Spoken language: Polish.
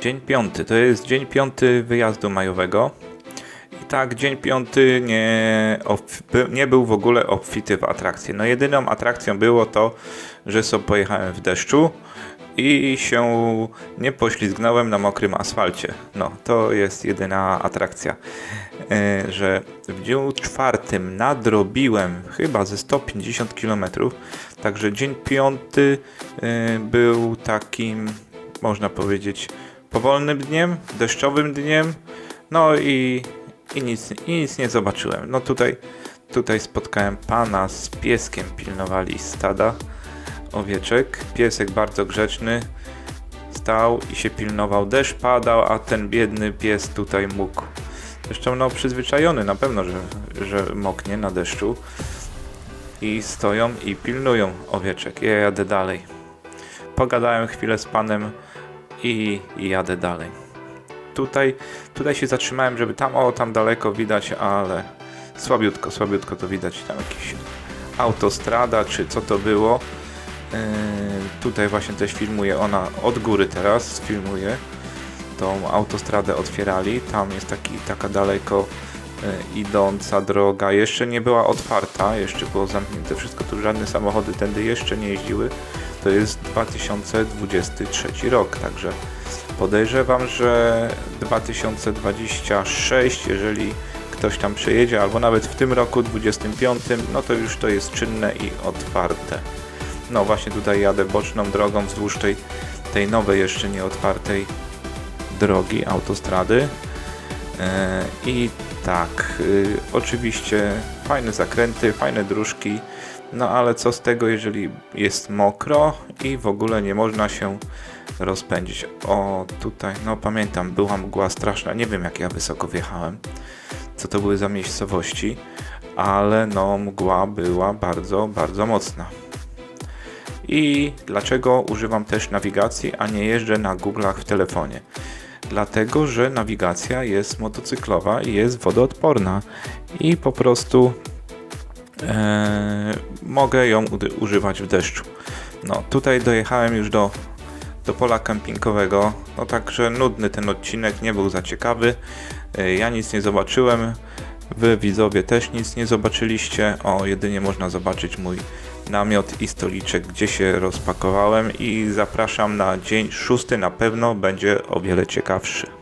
Dzień piąty, to jest dzień piąty wyjazdu majowego. I tak, dzień piąty nie, nie był w ogóle obfity w atrakcje. No jedyną atrakcją było to, że sobie pojechałem w deszczu i się nie poślizgnąłem na mokrym asfalcie. No, to jest jedyna atrakcja. E, że w dniu czwartym nadrobiłem chyba ze 150 km, także dzień piąty e, był takim, można powiedzieć, powolnym dniem, deszczowym dniem, no i, i, nic, i nic nie zobaczyłem. No tutaj, tutaj spotkałem pana z pieskiem, pilnowali stada owieczek. Piesek bardzo grzeczny, stał i się pilnował. Deszcz padał, a ten biedny pies tutaj mógł. Zresztą no przyzwyczajony na pewno, że, że moknie na deszczu. I stoją i pilnują owieczek. Ja jadę dalej. Pogadałem chwilę z panem i, jadę dalej. Tutaj, tutaj się zatrzymałem, żeby tam, o tam daleko widać, ale słabiutko, słabiutko to widać. Tam jakiś autostrada, czy co to było. Yy, tutaj właśnie też filmuje ona od góry teraz, filmuje tą autostradę otwierali, tam jest taki, taka daleko idąca droga, jeszcze nie była otwarta, jeszcze było zamknięte wszystko, tu żadne samochody tędy jeszcze nie jeździły, to jest 2023 rok, także podejrzewam, że 2026, jeżeli ktoś tam przejedzie, albo nawet w tym roku 25, no to już to jest czynne i otwarte. No właśnie tutaj jadę boczną drogą wzdłuż tej, tej nowej, jeszcze nie otwartej drogi, autostrady. E, I tak, y, oczywiście fajne zakręty, fajne dróżki, no ale co z tego, jeżeli jest mokro i w ogóle nie można się rozpędzić. O, tutaj, no pamiętam, była mgła straszna, nie wiem jak ja wysoko wjechałem, co to były za miejscowości, ale no mgła była bardzo, bardzo mocna. I dlaczego używam też nawigacji, a nie jeżdżę na Google'ach w telefonie? Dlatego, że nawigacja jest motocyklowa i jest wodoodporna i po prostu e, mogę ją używać w deszczu. No, tutaj dojechałem już do, do pola kempingowego. No także nudny ten odcinek, nie był za ciekawy. E, ja nic nie zobaczyłem. Wy widzowie też nic nie zobaczyliście. O, jedynie można zobaczyć mój namiot i stoliczek, gdzie się rozpakowałem i zapraszam na dzień szósty, na pewno będzie o wiele ciekawszy.